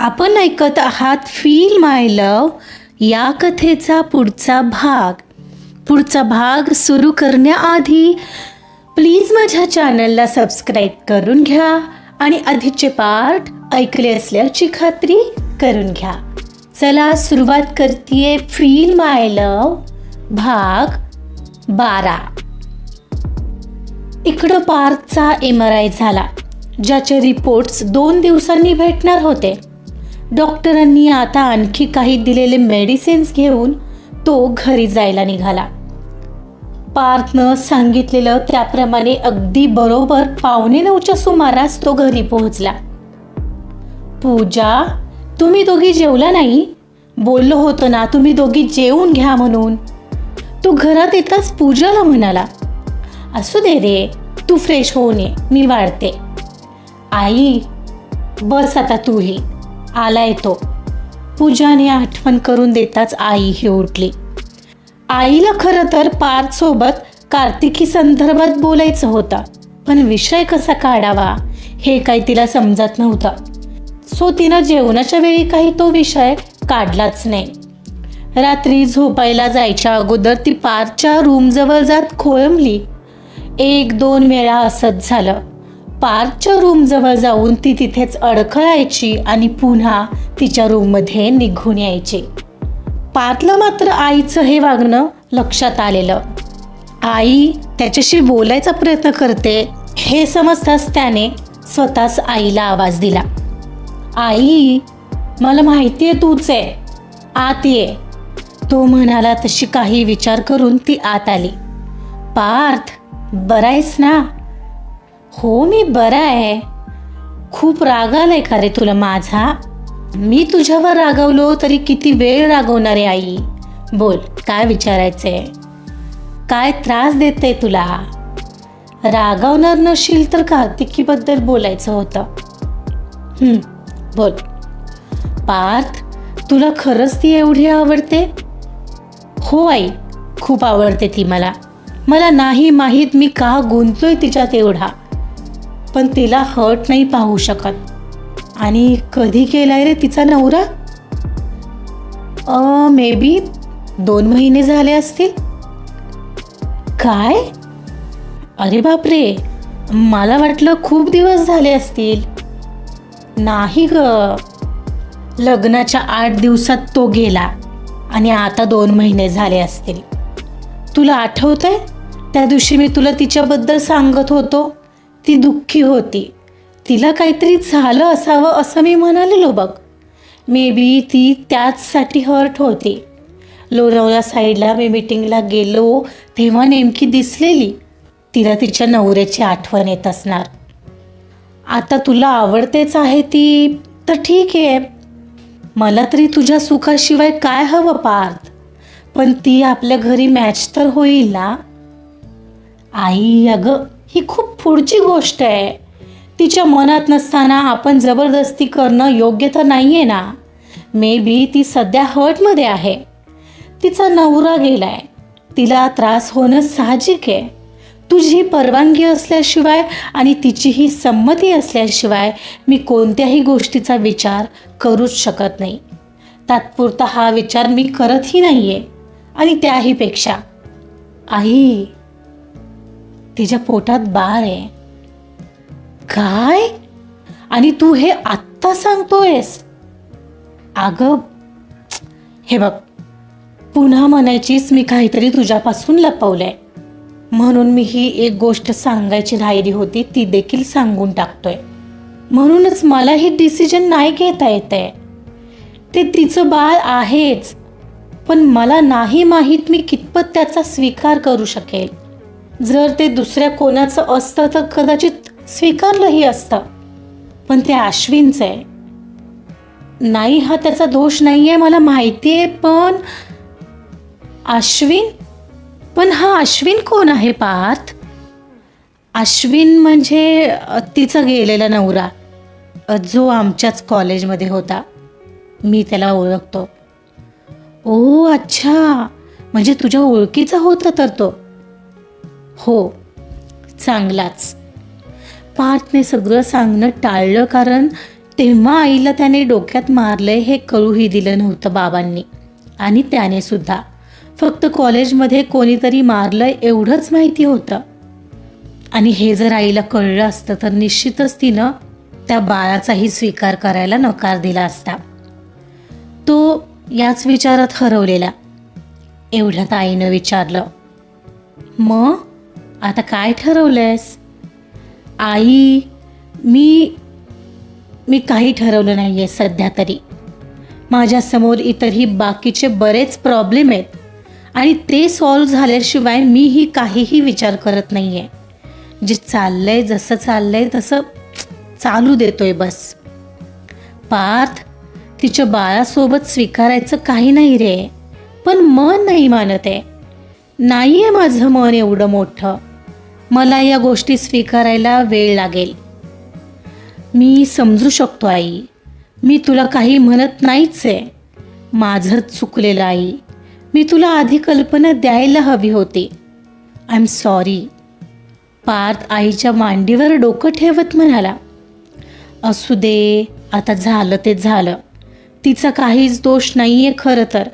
आपण ऐकत आहात फील माय लव या कथेचा पुढचा भाग. पुढचा भाग सुरू करण्याआधी प्लीज माझ्या चॅनलला सबस्क्राईब करून घ्या आणि आधीचे पार्ट ऐकले असल्याची खात्री करून घ्या. चला सुरुवात करते फील माय लव भाग बारा. इकडं पार्थचा एम आर आय झाला ज्याचे रिपोर्ट्स दोन दिवसांनी भेटणार होते. डॉक्टरांनी आता आणखी काही दिलेले मेडिसिन्स घेऊन तो घरी जायला निघाला. पार्थनं सांगितलेलं त्याप्रमाणे अगदी बरोबर पावणे नऊच्या सुमारास तो घरी पोहोचला. पूजा तुम्ही दोघी जेवला नाही? बोललो होतं ना तुम्ही दोघी जेवून घ्या म्हणून. तो घरात येताच पूजाला म्हणाला असू दे रे तू फ्रेश होऊन ये मी वाढते. आई बस आता तूही आलाय तो. पूजाने आठवण करून देताच आई ही उठली आईला खरं तर पार्थसोबत कार्तिकी संदर्भात बोलायचं होतं पण विषय कसा काढावा हे काही तिला समजत नव्हतं. सो तिनं जेवणाच्या वेळी काही तो विषय काढलाच नाही. रात्री झोपायला जायच्या अगोदर ती पारच्या रूमजवळ जात खोळंबली. एक दोन वेळा असंच झालं. पार्कच्या रूमजवळ जाऊन ती तिथेच अडखळायची आणि पुन्हा तिच्या रूममध्ये निघून यायची. पार्थला मात्र आईचं हे वागणं लक्षात आलेलं. आई त्याच्याशी बोलायचा प्रयत्न करते हे समजताच त्याने स्वतःच आईला आवाज दिला. आई मला माहिती आहे तूच आहे आत ये. तो म्हणाला तशी काही विचार करून ती आत आली. पार्थ बरा आहेस ना? हो मी बरा आहे. खूप राग आलाय का रे तुला माझा? मी तुझ्यावर रागवलो तरी किती वेळ रागवणार आहे आई? बोल काय विचारायचंय? काय त्रास देते तुला? रागवणार नशील तर कार्तिकीबद्दल बोलायचं होतं. बोल. पार्थ तुला खरंच ती एवढी आवडते? हो आई खूप आवडते ती मला. मला नाही माहीत मी का गुंतलोय तिच्यात एवढा. पण तिला हर्ट नाही पाहू शकत. आणि कधी केलाय रे तिचा नवरा? मे बी दोन महिने झाले असतील. काय? अरे बापरे मला वाटलं खूप दिवस झाले असतील. नाही ग. लग्नाच्या आठ दिवसात तो गेला आणि आता दोन महिने झाले असतील. तुला आठवतंय? त्या दिवशी मी तुला तिच्याबद्दल सांगत होतो. ती दुःखी होती. तिला काहीतरी झालं असावं असं मी म्हणालेलो बघ. मे बी ती त्याचसाठी हर्ट होती. लोणावळा साईडला मी मिटिंगला गेलो तेव्हा नेमकी दिसलेली. तिला तिच्या नवऱ्याची आठवण येत असणार. आता तुला आवडतेच आहे ती तर ठीक आहे. मला तरी तुझ्या सुखाशिवाय काय हवं पार्थ? पण ती आपल्या घरी मॅच तर होईल ना? आई अगं ही खूप पुढची गोष्ट आहे. तिच्या मनात नसताना आपण जबरदस्ती करणं योग्य तर नाही आहे ना. मे बी ती सध्या हर्टमध्ये आहे. तिचा नवरा गेलाय. तिला त्रास होणं साहजिक आहे. तुझी परवानगी असल्याशिवाय आणि तिचीही संमती असल्याशिवाय मी कोणत्याही गोष्टीचा विचार करूच शकत नाही. तात्पुरता हा विचार मी करतही नाही आहे आणि त्याहीपेक्षा. आई! तिच्या पोटात बाळ आहे. काय? आणि तू हे आत्ता सांगतोयस. अगं हे बघ पुन्हा म्हणायचीच मी काहीतरी तुझ्यापासून लपवलंय. म्हणून मी ही एक गोष्ट सांगायची राहिली होती ती देखील सांगून टाकतोय. म्हणूनच मला ही डिसिजन नाही घेता येते ते तिचं बाळ आहेच पण मला नाही माहीत मी कितपत त्याचा स्वीकार करू शकेल. जर ते दुसऱ्या कोणाचं असतं तर कदाचित स्वीकारलंही असतं. पण ते अश्विनचं आहे. नाही हा त्याचा दोष नाही आहे मला माहिती आहे पण अश्विन? पण हा अश्विन कोण आहे पार्थ? अश्विन म्हणजे तिचा गेलेला नवरा. जो आमच्याच कॉलेजमध्ये होता. मी त्याला ओळखतो. ओ अच्छा. म्हणजे तुझ्या ओळखीचा होता तर तो. हो चांगलाच. पार्थने सगळं सांगणं टाळलं कारण तेव्हा आईला त्याने डोक्यात मारलंय हे कळूही दिलं नव्हतं बाबांनी. आणि त्याने सुद्धा. फक्त कॉलेजमध्ये कोणीतरी मारलंय एवढंच माहिती होतं. आणि हे जर आईला कळलं असतं तर निश्चितच तिनं त्या बाळाचाही स्वीकार करायला नकार दिला असता. तो याच विचारात हरवलेला. एवढ्यात आईनं विचारलं मग? आता काय ठरवलंयस? आई मी मी काही ठरवलं नाही आहे सध्या तरी. माझ्यासमोर इतरही बाकीचे बरेच प्रॉब्लेम आहेत आणि ते सॉल्व्ह झाल्याशिवाय मीही काहीही विचार करत नाही आहे जे चाललं आहे जसं चाललं आहे तसं चालू देतोय बस. पार्थ तिच्या बाळासोबत स्वीकारायचं काही नाही रे. पण मन नाही मानत आहे. नाही आहे माझं मन एवढं मोठं. मला या गोष्टी स्वीकारायला वेळ लागेल. मी समजू शकतो आई. मी तुला काही म्हणत नाहीच आहे. माझं चुकलेलं आई मी तुला आधी कल्पना द्यायला हवी होती. आय एम सॉरी पार्थ आईच्या मांडीवर डोकं ठेवत म्हणाला. असू दे आता झालं ते झालं. तिचा काहीच दोष नाही आहे खरं तर.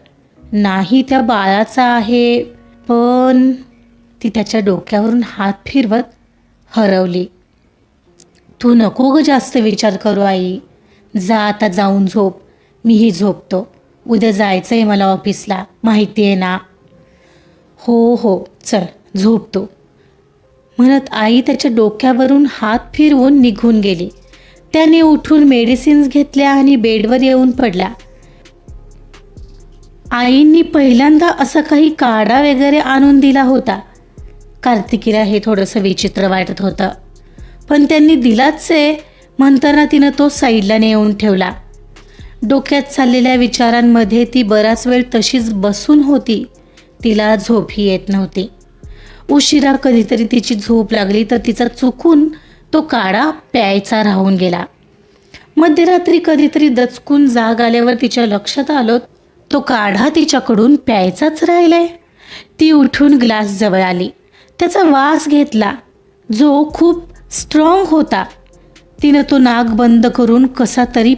नाही त्या बाळाचा आहे पण ती त्याच्या डोक्यावरून हात फिरवत हरवली. तू नको ग जास्त विचार करू आई. जा आता जाऊन झोप. मीही झोपतो. उद्या जायचं आहे मला ऑफिसला. माहिती आहे ना? हो हो. चल झोपतो. म्हणत आई त्याच्या डोक्यावरून हात फिरवून निघून गेली. त्याने उठून मेडिसिन्स घेतल्या आणि बेडवर येऊन पडला. आईंनी पहिल्यांदा असं काही काढा वगैरे आणून दिला होता. कार्तिकीला हे थोडंसं विचित्र वाटत होतं. पण त्यांनी दिलाच आहे म्हणताना तिनं तो साईडला नेऊन ठेवला. डोक्यात चाललेल्या विचारांमध्ये ती बराच वेळ तशीच बसून होती. तिला झोपही येत नव्हती. उशिरा कधीतरी तिची झोप लागली तर तिचा चुकून तो काढा प्यायचा राहून गेला. मध्यरात्री कधीतरी दचकून जाग आल्यावर तिच्या लक्षात आलो तो काढा तिच्याकडून प्यायचाच राहिलाय. ती उठून ग्लास जवळ आली. त्याचा वास घेतला. जो खूप स्ट्रॉंग होता. तिनं तो नाक बंद करून कसा तरी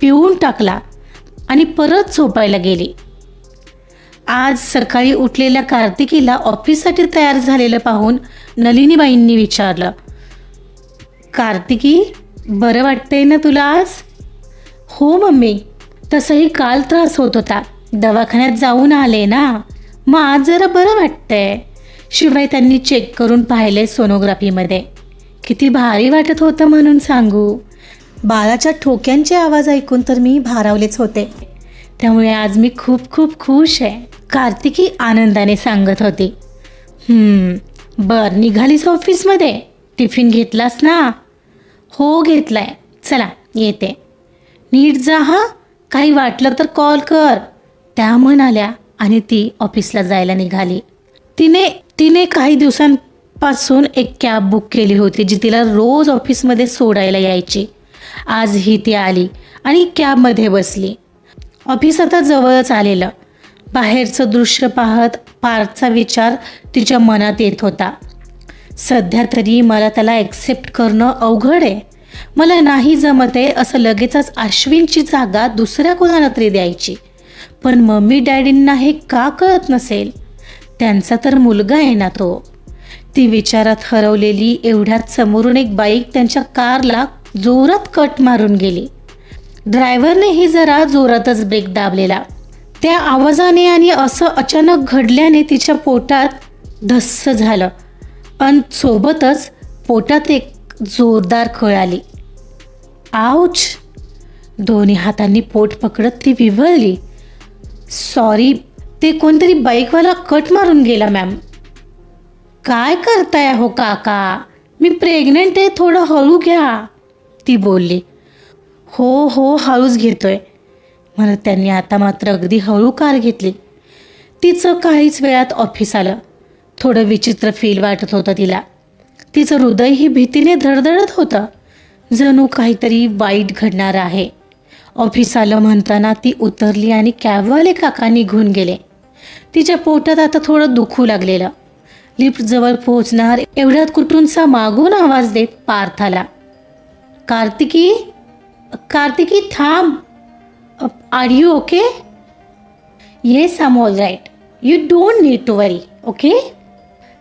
पिऊन टाकला आणि परत झोपायला गेली. आज सकाळी उठलेल्या कार्तिकीला ऑफिससाठी तयार झालेलं पाहून नलिनीबाईंनी विचारलं कार्तिकी बरं वाटतंय ना तुला आज? हो मम्मी. तसंही काल त्रास होत होता. दवाखान्यात जाऊन आले ना. मग आज जरा बरं वाटतंय. शिवाय त्यांनी चेक करून पाहिले सोनोग्राफीमध्ये किती भारी वाटत होतं म्हणून सांगू. बाळाच्या ठोक्यांचे आवाज ऐकून तर मी भारावलेच होते. त्यामुळे आज मी खूप खूप खुश आहे. कार्तिकी आनंदाने सांगत होती. बर निघालीस ऑफिसमध्ये टिफिन घेतलास ना? हो घेतलाय. चला येते. नीट जा हा? काही वाटलं तर कॉल कर. त्या म्हणाल्या आणि ती ऑफिसला जायला निघाली. तिने तिने काही दिवसांपासून एक कॅब बुक केली होती जी तिला रोज ऑफिसमध्ये सोडायला यायची. आज ही ती आली आणि कॅबमध्ये बसली. ऑफिस आता जवळच आलेलं. बाहेरचं दृश्य पाहत पार्थचा विचार तिच्या मनात येत होता. सध्या तरी मला त्याला ॲक्सेप्ट करणं अवघड आहे. मला नाही जमत आहे असं लगेचच अश्विनची जागा दुसऱ्या कोणाला तरी द्यायची. पण मम्मी डॅडींना हे का कळत नसेल? त्यांचा तर मुलगा आहे ना तो. ती विचारात हरवलेली एवढ्यात समोरून एक बाईक त्यांच्या कारला जोरात कट मारून गेली. ड्रायव्हरनेही जरा जोरातच ब्रेक दाबलेला. त्या आवाजाने आणि असं अचानक घडल्याने तिच्या पोटात धस्स झालं आणि सोबतच पोटात एक जोरदार खळ आली. आऊच दोन्ही हातांनी पोट पकडत ती विव्हळली सॉरी ते कोणतरी बाईकवाला कट मारून गेला मॅम. काय करताय हो काका? मी प्रेग्नेंट आहे थोडं हळू घ्या ती बोलली. हो हो हळूच घेतोय. म्हणत त्यांनी आता मात्र अगदी हळू कार घेतली. तिचं काहीच वेळात ऑफिस आलं. थोडं विचित्र फील वाटत होतं तिला. तिचं हृदयही भीतीने धडधडत होतं. जणू काहीतरी वाईट घडणार आहे. ऑफिस आलं म्हणताना ती उतरली आणि कॅबवाले काका निघून गेले. तिच्या पोटात आता थोडं दुखू लागलेलं. लिफ्टजवळ पोहोचणार एवढ्यात कुठूनचा मागून आवाज देत पार्थ आला कार्तिकी कार्तिकी थांब. Are you okay yes am all right you don't need to worry okay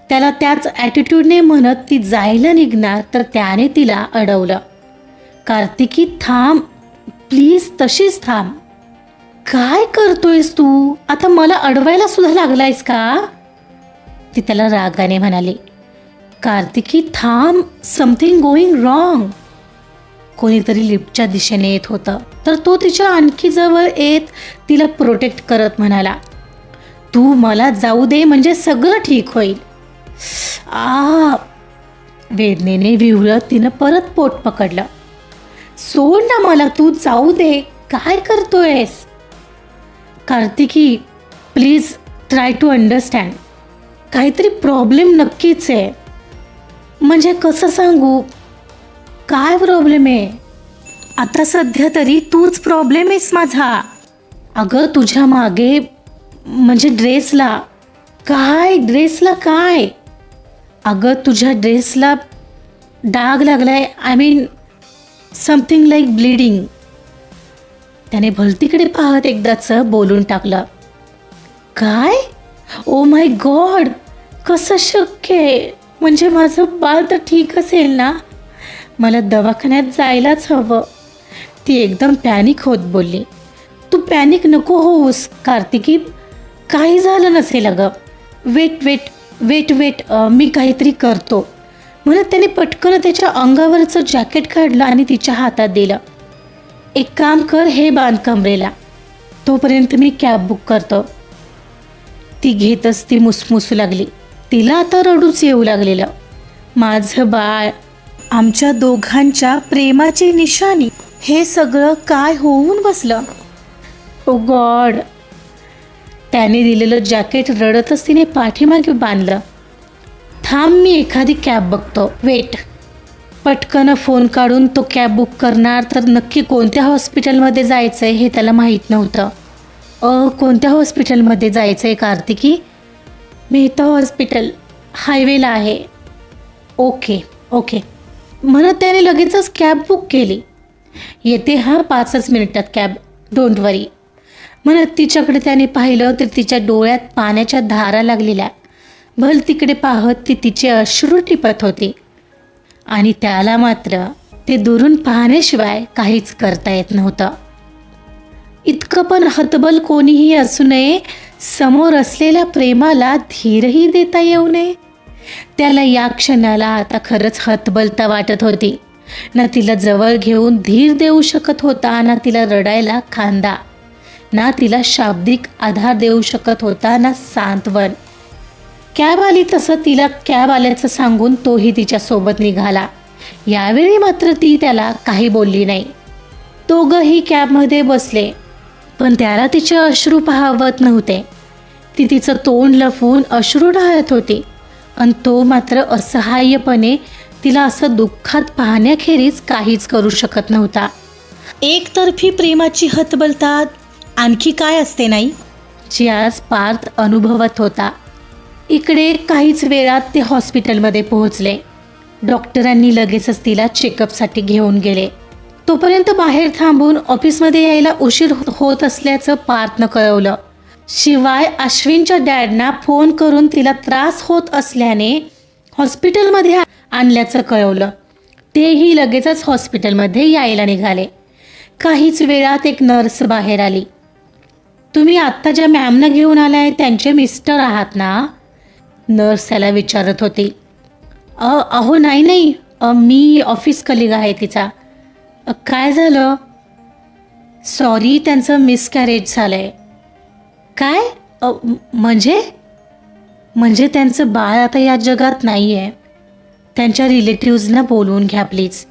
त्याला त्याच ॲटिट्यूडने म्हणत ती जायला निघणार तर त्याने तिला अडवलं. कार्तिकी थांब. प्लीज तशीच थांब. काय करतोयस तू? आता मला अडवायला सुद्धा लागलायस का? ती त्याला रागाने म्हणाली कार्तिकी थांब. समथिंग गोईंग रॉंग कोणीतरी लिफ्टच्या दिशेने येत होतं. तर तो तिच्या आणखी जवळ येत तिला प्रोटेक्ट करत म्हणाला तू मला जाऊ दे म्हणजे सगळं ठीक होईल. आ वेदनेने विवळत तिनं परत पोट पकडलं. सोड ना मला तू जाऊ दे. काय करतोयस? Kartiki please try to understand काहीतरी प्रॉब्लेम नक्कीच आहे. म्हणजे कसं सांगू? काय प्रॉब्लेम आहे? आता सध्या तरी तूच प्रॉब्लेम आहेस माझा. अगं तुझ्या मागे म्हणजे ड्रेसला काय? ड्रेसला काय? अगं तुझ्या ड्रेसला डाग लागलाय. I mean something like bleeding त्याने भलतीकडे पाहत एकदाचं बोलून टाकलं. काय? ओ माय गॉड कसं शक्य आहे? म्हणजे माझं बाळ तर ठीक असेल ना? मला दवाखान्यात जायलाच हवं. ती एकदम पॅनिक होत बोलली. तू पॅनिक नको होऊस कार्तिकी. काही झालं नसेल अगं. वेट वेट वेट वेट मी काहीतरी करतो. म्हणत त्याने पटकन त्याच्या अंगावरचं जॅकेट काढलं आणि तिच्या हातात दिलं. एक काम कर हे बांध कमरेला तोपर्यंत मी कॅब बुक करतो. ती घेतच ती मुसमुसू लागली. तिला आता रडूच येऊ लागलेलं. माझं बाळ आमच्या दोघांच्या प्रेमाची निशाणी हे सगळं काय होऊन बसलं? Oh God! त्याने दिलेलं जॅकेट रडतच तिने पाठीमागे बांधलं. थांब मी एखादी कॅब बघतो. वेट. पटकन फोन काढून तो कॅब बुक करणार तर नक्की कोणत्या हॉस्पिटलमध्ये जायचं आहे हे त्याला माहीत नव्हतं. अ कोणत्या हॉस्पिटलमध्ये जायचं आहे कार्तिकी मेहता हॉस्पिटल हायवेला आहे. Okay okay. म्हणत त्याने लगेचच कॅब बुक केली. येते हा पाचच मिनिटात कॅब. डोंट वरी. म्हणत तिच्याकडे त्याने पाहिलं तर तिच्या डोळ्यात पाण्याच्या धारा लागलेल्या. भल तिकडे पाहत ती तिचे अश्रू टिपत होती. आणि त्याला मात्र ते दुरून पाहण्याशिवाय काहीच करता येत नव्हतं. इतकं पण हतबल कोणीही असू नये समोर असलेल्या प्रेमाला धीरही देता येऊ नये. त्याला या क्षणाला आता खरंच हतबलता वाटत होती. ना तिला जवळ घेऊन धीर देऊ शकत होता ना तिला रडायला खांदा. ना तिला शाब्दिक आधार देऊ शकत होता ना सांत्वन कॅब आली तसं तिला कॅब आल्याचं सांगून तोही तिच्यासोबत निघाला. यावेळी मात्र ती त्याला काही बोलली नाही. दोघंही कॅबमध्ये बसले पण त्याला तिचे अश्रू पाहावत नव्हते. ती तिचं तोंड लपवून अश्रू ढाळत होती आणि तो मात्र असहाय्यपणे तिला असं दुःखात पाहण्याखेरीज काहीच करू शकत नव्हता. एकतर्फी प्रेमाची हतबलता आणखी काय असते नाही? जी आज पार्थ अनुभवत होता. इकडे काहीच वेळात ते हॉस्पिटलमध्ये पोहोचले. डॉक्टरांनी लगेचच तिला चेकअपसाठी घेऊन गेले. तोपर्यंत बाहेर थांबून ऑफिसमध्ये यायला उशीर हो- होत असल्याचं पार्थनं कळवलं. शिवाय अश्विनच्या डॅडना फोन करून तिला त्रास होत असल्याने हॉस्पिटलमध्ये आणल्याचं कळवलं. तेही लगेचच हॉस्पिटलमध्ये यायला निघाले. काहीच वेळात एक नर्स बाहेर आली. तुम्ही आत्ता ज्या मॅमना घेऊन आलाय त्यांचे मिस्टर आहात ना? नर्स त्याला विचारत होती. अ अहो नाही नाही. मी ऑफिस कलिग आहे तिचा. काय झालं? सॉरी त्यांचं मिसकॅरेज झालं आहे काय म्हणजे? म्हणजे त्यांचं बाळ आता या जगात नाही आहे त्यांच्या रिलेटिव्हजना बोलवून घ्या प्लीज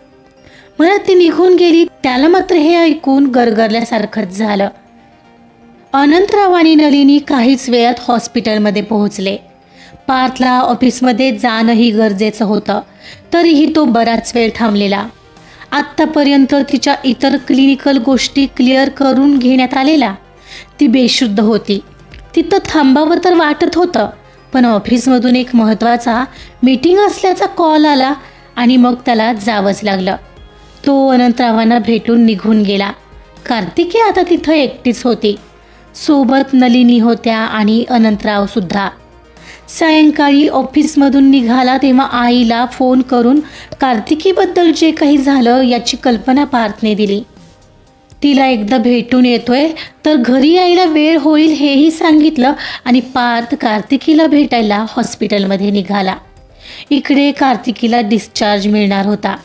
मला ती निघून गेली. त्याला मात्र हे ऐकून गरगरल्यासारखंच झालं. अनंतराव आणि नलिनी काहीच वेळात हॉस्पिटलमध्ये पोहोचले. पार्थला ऑफिसमध्ये जाणंही गरजेचं होतं. तरीही तो बराच वेळ थांबलेला. आत्तापर्यंत तिच्या इतर क्लिनिकल गोष्टी क्लिअर करून घेण्यात आलेल्या ती बेशुद्ध होती. तिथं थांबावं तर वाटत होतं पण ऑफिसमधून एक महत्त्वाचा मीटिंग असल्याचा कॉल आला आणि मग त्याला जावंच लागलं. तो अनंतरावांना भेटून निघून गेला. कार्तिकी आता तिथं एकटीच होती. सोबत नलिनी होत्या आणि अनंतराव सुद्धा. सायंकाळी ऑफिसमधून निघाला तेव्हा आईला फोन करून कार्तिकीबद्दल जे काही झालं याची कल्पना पार्थने दिली. तिला एकदा भेटून येतोय तर घरी यायला वेळ होईल हेही सांगितलं आणि पार्थ कार्तिकीला भेटायला हॉस्पिटलमध्ये निघाला. इकडे कार्तिकीला डिस्चार्ज मिळणार होता.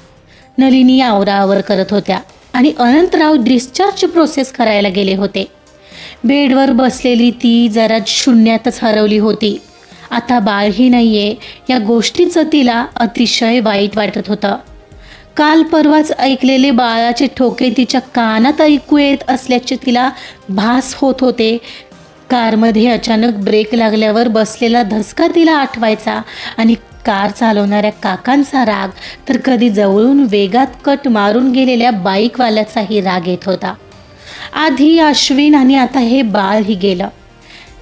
नलिनी आवराआवर करत होत्या आणि अनंतराव डिस्चार्जची प्रोसेस करायला गेले होते. बेडवर बसलेली ती जरा शून्यातच हरवली होती. आता बाळही नाही आहे या गोष्टीचं तिला अतिशय वाईट वाटत होतं. काल परवाच ऐकलेले बाळाचे ठोके तिच्या कानात ऐकू येत असल्याचे तिला भास होत होते. कारमध्ये अचानक ब्रेक लागल्यावर बसलेला धसका तिला आठवायचा आणि कार चालवणाऱ्या काकांचा राग तर कधी जवळून वेगात कट मारून गेलेल्या बाईकवाल्याचाही राग येत होता. आधी अश्विन आणि आता हे बाळही गेलं.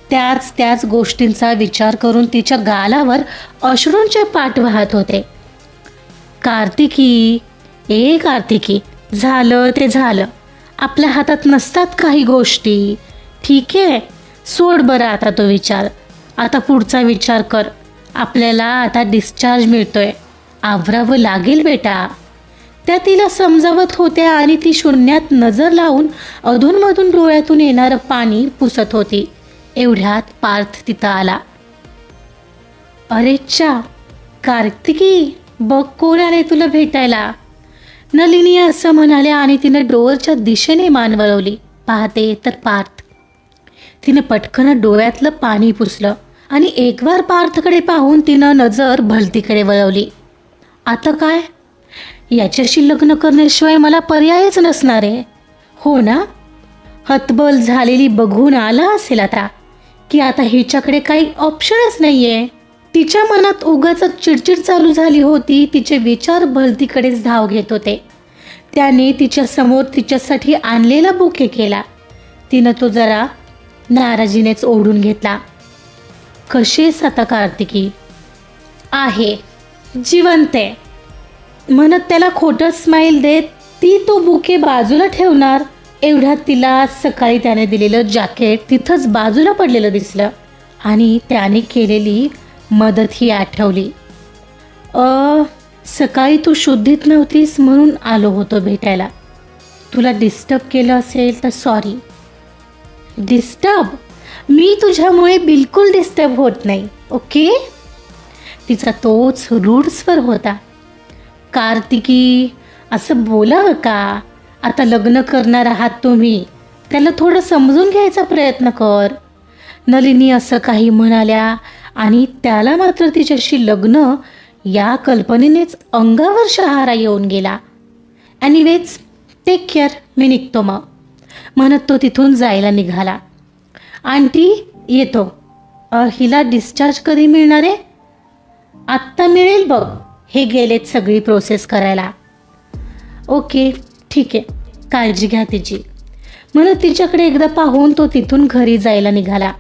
त्याच त्याच गोष्टींचा विचार करून तिच्या गालावर अश्रूंचे पाठ वाहत होते. कार्तिकी ए कार्तिकी झालं ते झालं. आपल्या हातात नसतात काही गोष्टी. ठीक आहे सोड बरं आता तो विचार. आता पुढचा विचार कर. आपल्याला आता डिस्चार्ज मिळतोय. आवरावं लागेल बेटा. त्या तिला समजावत होत्या आणि ती शून्यात नजर लावून अधूनमधून डोळ्यातून येणारं पाणी पुसत होती. एवढ्यात पार्थ तिथं आला. अरे कार्तिकी बघ कोण आले तुला भेटायला. नलिनी असं म्हणाल्या आणि तिनं डोअरच्या दिशेने मान वळवली. पाहते तर पार्थ. तिने पटकन डोळ्यातलं पाणी पुसलं आणि एकवार पार्थकडे पाहून तिनं नजर भलतीकडे वळवली. आता काय? याच्याशी लग्न करण्याशिवाय मला पर्यायच नसणार आहे. हो ना? हतबल झालेली बघून आला असेल आता. की आता हिच्याकडे काही ऑप्शनच नाही आहे तिच्या मनात उगाच चिडचिड चालू झाली होती. तिचे विचार भलतीकडेच धाव घेत होते. त्याने तिच्यासमोर तिच्यासाठी आणलेला बुके केला. तिनं तो जरा नाराजीनेच ओढून घेतला. कशीस आता कार्तिकी? आहे. जिवंत आहे. म्हणत त्याला खोटं स्माईल देत ती तो बुके बाजूला ठेवणार? एवढ्यात तिला सकाळी त्याने दिलेलं जॅकेट तिथंच बाजूला पडलेलं दिसलं आणि त्याने केलेली मदत ही आठवली. अ सकाळी तू शुद्धीत नव्हतीस म्हणून आलो होतो भेटायला. तुला डिस्टर्ब केलं असेल तर सॉरी डिस्टर्ब मी तुझ्यामुळे बिलकुल डिस्टर्ब होत नाही ओके? तिचा तोच रूढ स्वर होता. कार्तिकी असं बोलावं का? आता लग्न करणार आहात तुम्ही. त्याला थोडं समजून घ्यायचा प्रयत्न कर. नलिनी असं काही म्हणाल्या आणि त्याला मात्र तिच्याशी लग्न या कल्पनेनेच अंगावर शहारा येऊन गेला. एनिवेज टेक केअर मी निघतो मग. म्हणत तो तिथून जायला निघाला. आंटी येतो. हिला डिस्चार्ज कधी मिळणार आहे? आत्ता मिळेल बघ. हे गेलेत सगळी प्रोसेस करायला. ओके ठीक आहे काळजी घ्या तिची. म्हणत तिच्याकडे एकदा पाहून तो तिथून घरी जायला निघाला.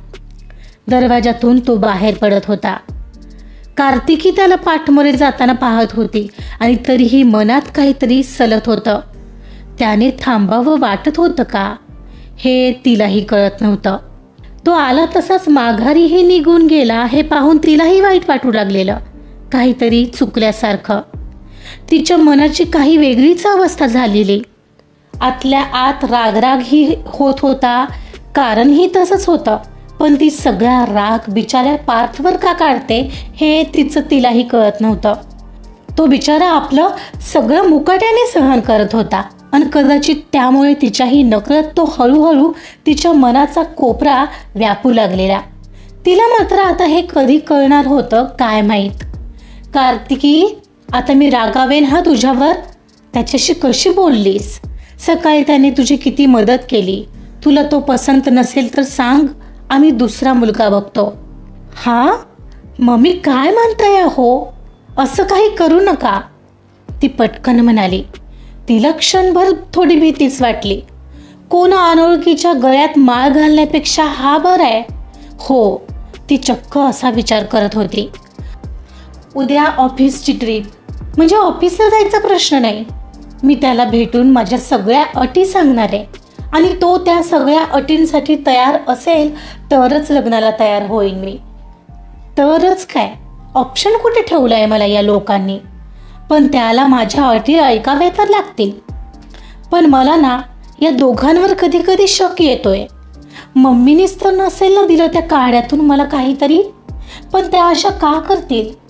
दरवाजातून तो बाहेर पडत होता. कार्तिकी त्याला पाठमोरे जाताना पाहत होती आणि तरीही मनात काहीतरी सलत होतं. त्याने थांबावं वाटत होतं का? हे तिलाही कळत नव्हतं. तो आला तसाच माघारीही निघून गेला हे पाहून तिलाही वाईट वाटू लागलेलं. काहीतरी चुकल्यासारखं. तिच्या मनाची काही वेगळीच अवस्था झालेली. आतल्या आत रागरागही होत होता कारणही तसंच होतं. पण ती सगळा राग बिचाऱ्या पार्थवर का काढते हे तिचं तिलाही कळत नव्हतं. तो बिचारा आपलं सगळं मुकाट्याने सहन करत होता आणि कदाचित त्यामुळे तिच्याही नकळत तो हळूहळू तिच्या मनाचा कोपरा व्यापू लागलेला. तिला मात्र आता हे कधी कळणार होतं काय माहीत. कार्तिकी आता मी रागावेन हा तुझ्यावर? त्याच्याशी कशी बोललीस? सकाळी त्याने तुझी किती मदत केली? तुला तो पसंत नसेल तर सांग. आम्ही दुसरा मुलगा बघतो. हां? मम्मी काय म्हणताय हो असं काही करू नका. ती पटकन म्हणाली. तिला क्षणभर थोडी भीतीच वाटली. कोण अनोळखीच्या गळ्यात माळ घालण्यापेक्षा हा बरं आहे? हो ती चक्क असा विचार करत होती. उद्या ऑफिसची ट्रीप. म्हणजे ऑफिसला जायचा प्रश्न नाही. मी त्याला भेटून माझ्या सगळ्या अटी सांगणार आहे. आणि तो त्या सगळ्या अटींसाठी तयार असेल तरच लग्नाला तयार होईन मी. तरच काय? ऑप्शन कुठे ठेवलं आहे मला या लोकांनी? पण त्याला माझ्या अटी ऐकाव्या तर लागतील. पण मला ना या दोघांवर कधी कधी शक येतोय. मम्मीनीच तर नसेल ना दिलं त्या काड्यातून मला काहीतरी? पण त्या अशा का करतील?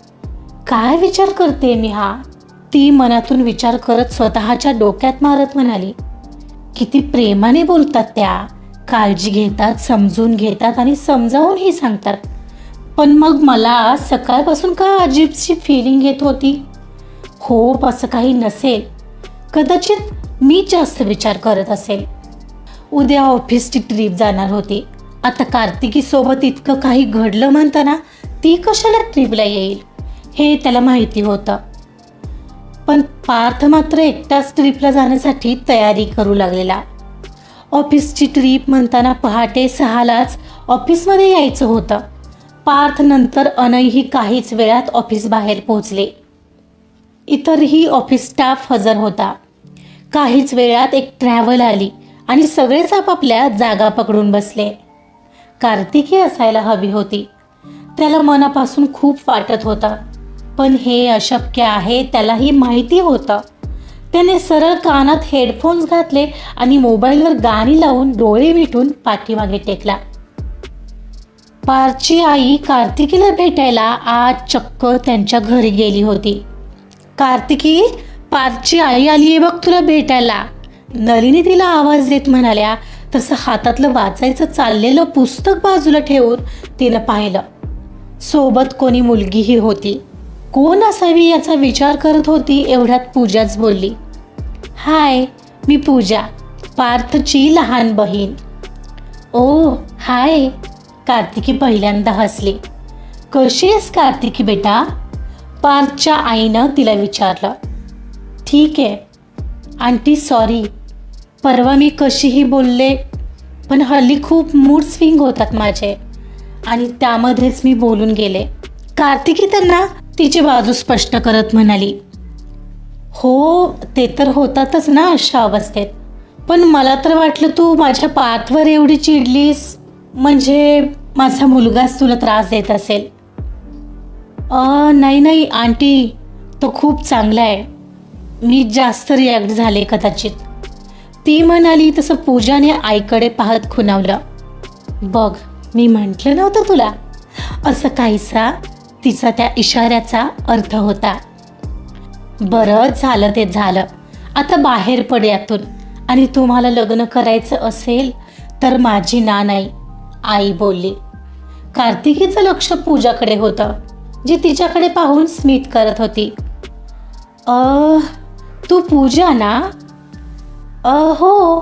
काय विचार करते मी हा? ती मनातून विचार करत स्वतःच्या डोक्यात मारत म्हणाली किती प्रेमाने बोलतात त्या. काळजी घेतात समजून घेतात आणि समजावूनही सांगतात. पण मग मला सकाळपासून का अजीबची फिलिंग येत होती? होप असं काही नसेल. कदाचित मी जास्त विचार करत असेल. उद्या ऑफिसची ट्रीप जाणार होती. आता कार्तिकीसोबत इतकं काही घडलं म्हणताना ती कशाला ट्रीपला येईल? हे त्याला माहिती होतं. पण पार्थ मात्र एकटाच ट्रीपला जाण्यासाठी तयारी करू लागलेला. ऑफिसची ट्रीप म्हणताना पहाटे सहालाच ऑफिसमध्ये यायचं होतं. पार्थ नंतर अनयही काहीच वेळात ऑफिस बाहेर पोहोचले. इतरही ऑफिस स्टाफ हजर होता. काहीच वेळात एक ट्रॅव्हल आली आणि सगळेच आपापल्या जागा पकडून बसले. कार्तिकी असायला हवी होती. त्याला मनापासून खूप वाटत होता. पण हे अशक्य आहे त्यालाही माहिती होतं. त्याने सरळ कानात हेडफोन्स घातले आणि मोबाईलवर गाणी लावून डोळे मिटून पाठीमागे टेकला. पारची आई कार्तिकीला भेटायला आज चक्क त्यांच्या घरी गेली होती. कार्तिकी पारची आई आली आहे बघ तुला भेटायला. नलिनी तिला आवाज देत म्हणाल्या तसं हातातलं वाचायचं चाललेलं पुस्तक बाजूला ठेवून तिनं पाहिलं. सोबत कोणी मुलगीही होती. कोण असावी याचा विचार करत होती एवढ्यात पूजाच बोलली हाय मी पूजा पार्थची लहान बहीण. ओ हाय कार्तिकी पहिल्यांदा हसली. कशी आहेस कार्तिकी बेटा? पार्थच्या आईनं तिला विचारलं. ठीक आहे. Aunty sorry. परवा मी कशीही बोलले पण हल्ली खूप मूड स्विंग होतात माझे आणि त्यामध्येच मी बोलून गेले. कार्तिकी त्यांना तिची बाजू स्पष्ट करत म्हणाली हो ते तर होतातच ना अशा अवस्थेत. पण मला तर वाटलं तू माझ्या पाथवर एवढी चिडलीस. म्हणजे माझा मुलगाच तुला त्रास देत असेल. अ, नाही नाही आंटी तो खूप चांगला आहे. मी जास्त रिॲक्ट झाले कदाचित. ती म्हणाली तसं पूजाने आईकडे पाहत खुणावलं. बघ मी म्हटलं नव्हतं तुला. असं काहीसा तिचा त्या इशाऱ्याचा अर्थ होता बरं झालं ते झालं. आता बाहेर पड यातून. आणि तुम्हाला लग्न करायचं असेल तर माझी ना नाही आई बोलली. कार्तिकीचं लक्ष पूजाकडे होतं जी तिच्याकडे पाहून स्मित करत होती. अ तू पूजा ना? अ हो.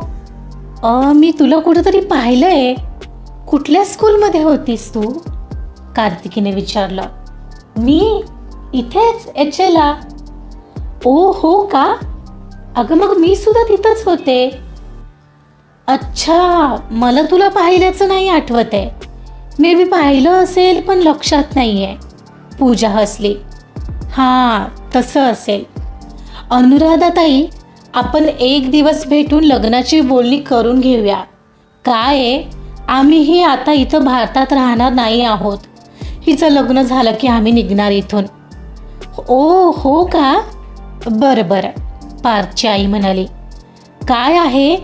अ मी तुला कुठंतरी पाहिलंय. कुठल्या स्कूलमध्ये होतीस तू? कार्तिकीने विचारलं. मी इथेच एच एला ओ हो का? अगं मग मी सुद्धा तिथंच होते. अच्छा मला तुला पाहिल्याचं नाही आठवत आहे मे बी पाहिलं असेल पण लक्षात नाही आहे पूजा हसली. हां तसं असेल. अनुराधाताई आपण एक दिवस भेटून लग्नाची बोलणी करून घेऊया. काय आहे? आम्हीही आता इथं भारतात राहणार नाही आहोत. हिचं लग्न झालं की आम्ही निघणार इथून. ओ हो का? बरं बरं. पार्थची आई म्हणाली काय आहे?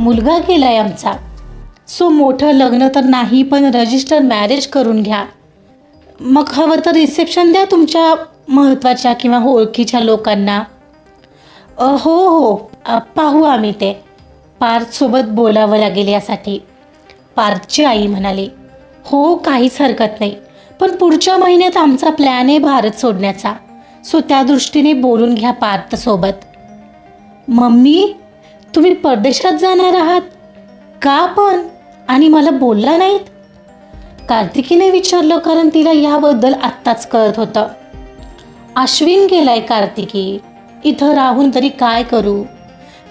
मुलगा गेलाय आमचा. सो मोठं लग्न तर नाही पण रजिस्टर मॅरेज करून घ्या. मग हवं तर रिसेप्शन द्या तुमच्या महत्त्वाच्या किंवा ओळखीच्या लोकांना. हो हो. पाहू आम्ही ते. पार्थसोबत बोलावं लागेल यासाठी. पार्थची आई म्हणाली हो काहीच हरकत नाही. पण पुढच्या महिन्यात आमचा प्लॅन आहे भारत सोडण्याचा. सो त्या दृष्टीने बोलून घ्या पार्थसोबत मम्मी तुम्ही परदेशात जाणार आहात? का पण? आणि मला बोलला नाहीत? कार्तिकीने विचारलं कारण तिला याबद्दल आत्ताच कळत होतं. अश्विन गेलाय कार्तिकी. इथं राहून तरी काय करू?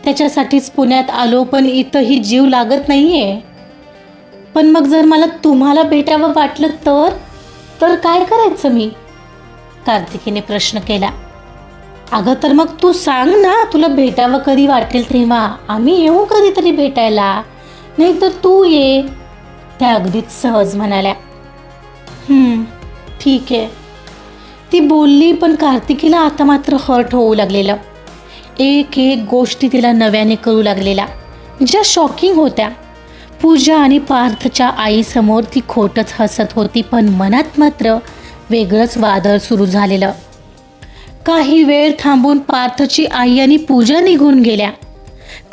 त्याच्यासाठीच पुण्यात आलो पण इथंही जीव लागत नाही आहे पण मग जर मला तुम्हाला भेटावं वाटलं तर? तर काय करायचं मी? कार्तिकीने प्रश्न केला. अगं तर मग तू सांग ना तुला भेटावं कधी वाटेल तेव्हा? आम्ही येऊ कधीतरी भेटायला. नाही तर तू ये. त्या अगदीच सहज म्हणाल्या. ठीक आहे. ती बोलली पण कार्तिकीला आता मात्र हर्ट होऊ लागलेलं. एक एक गोष्टी तिला नव्याने करू लागलेल्या. ज्या शॉकिंग होत्या. पूजा आणि पार्थच्या आईसमोर ती खोटच हसत होती पण मनात मात्र वेगळंच वादळ सुरू झालेलं. काही वेळ थांबून पार्थची आई आणि पूजा निघून गेल्या.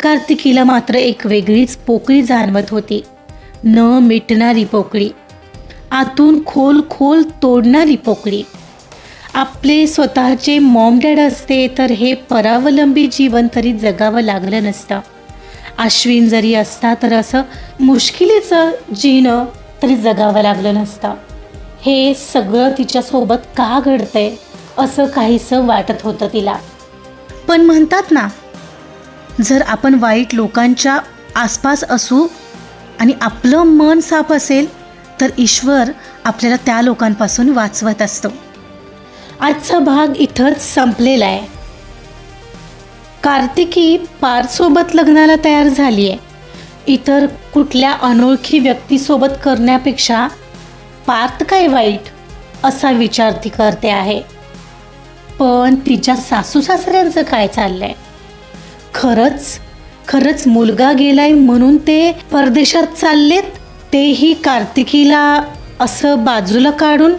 कार्तिकीला मात्र एक वेगळीच पोकळी जाणवत होती. न मिटणारी पोकळी. आतून खोल खोल तोडणारी पोकळी. आपले स्वतःचे मॉम डॅड असते तर हे परावलंबी जीवन तरी जगावं लागलं नसतं. अश्विन जरी असता तर असं मुश्किलीचं जीणं तरी जगावं लागलं नसतं. हे सगळं तिच्यासोबत का घडतंय असं काहीसं वाटत होतं तिला. पण म्हणतात ना जर आपण वाईट लोकांच्या आसपास असू आणि आपलं मन साफ असेल तर ईश्वर आपल्याला त्या लोकांपासून वाचवत असतो. आजचा भाग इथंच संपलेला आहे. कार्तिकी पारसोबत लग्नाला तयार झाली आहे इतर कुठल्या अनोळखी व्यक्तीसोबत करण्यापेक्षा पार्थ काय वाईट असा विचार ती करते आहे. पण तिच्या सासू सासऱ्यांचं काय चाललंय? खरंच खरंच मुलगा गेलाय म्हणून ते परदेशात चाललेत? तेही कार्तिकीला असं बाजूला काढून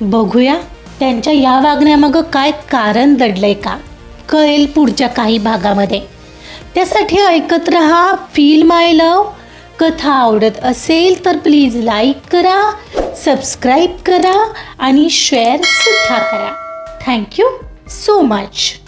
बघूया त्यांच्या या वागण्यामागं काय कारण दडलंय का? कळेल पुढच्या काही भागामध्ये. त्यासाठी ऐकत रहा फील माय लव. कथा आवडत असेल तर प्लीज लाईक करा सबस्क्राईब करा आणि शेअर सुद्धा करा. Thank you so much.